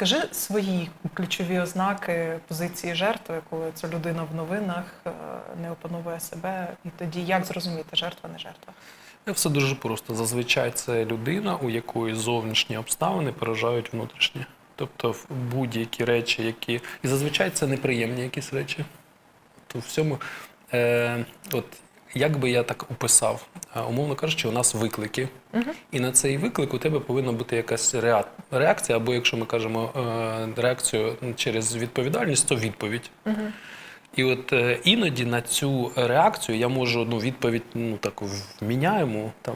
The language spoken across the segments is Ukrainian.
Скажи свої ключові ознаки позиції жертви, коли ця людина в новинах е, не опановує себе, і тоді як зрозуміти, жертва не жертва? Все дуже просто. Зазвичай це людина, у якої зовнішні обставини переважають внутрішні. Тобто будь-які речі, які. І зазвичай це неприємні якісь речі. То в цьому, е, от як би я так описав, Е, умовно кажучи, у нас виклики. І на цей виклик у тебе повинна бути якась реакція, або якщо ми кажемо е, реакцію через відповідальність, то відповідь. І от е, іноді на цю реакцію я можу ну, відповідь ну, так вміняємо, там,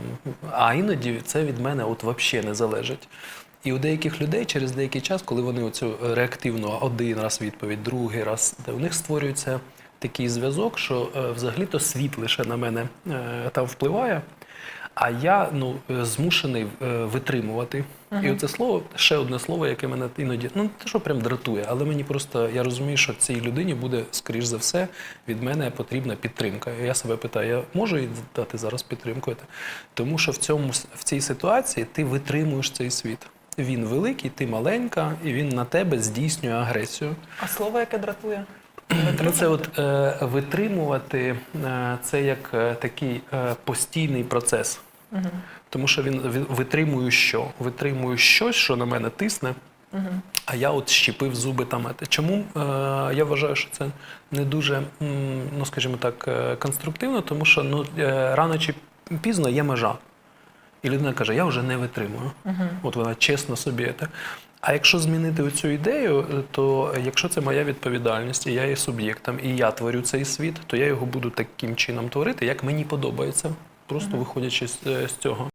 а іноді це від мене от взагалі не залежить. І у деяких людей через деякий час, коли вони оцю реактивну один раз відповідь, другий раз, у них створюється такий зв'язок, що е, взагалі-то світ лише на мене е, там впливає. А я ну, е, змушений витримувати. І оце слово, ще одне слово, яке мене іноді, ну не те, що прям дратує, але мені просто я розумію, що цій людині буде, скоріш за все, від мене потрібна підтримка. І я себе питаю, я можу їй дати зараз підтримку? Тому що в, цьому, в цій ситуації ти витримуєш цей світ. Він великий, ти маленька, і він на тебе здійснює агресію. А слово, яке дратує? Ну, це от е, витримувати е, це як е, такий е, постійний процес. Тому що він, він витримую що? Витримую щось, що на мене тисне. А я от щепив зуби там. Ете. Чому е, я вважаю, що це не дуже, м, ну скажімо так, е, конструктивно, тому що ну, е, рано чи пізно є межа. І людина каже, я вже не витримую. От вона чесно собі. Це. А якщо змінити цю ідею, е, то якщо це моя відповідальність, і я є суб'єктом, і я творю цей світ, то я його буду таким чином творити, як мені подобається, просто виходячи е, з цього.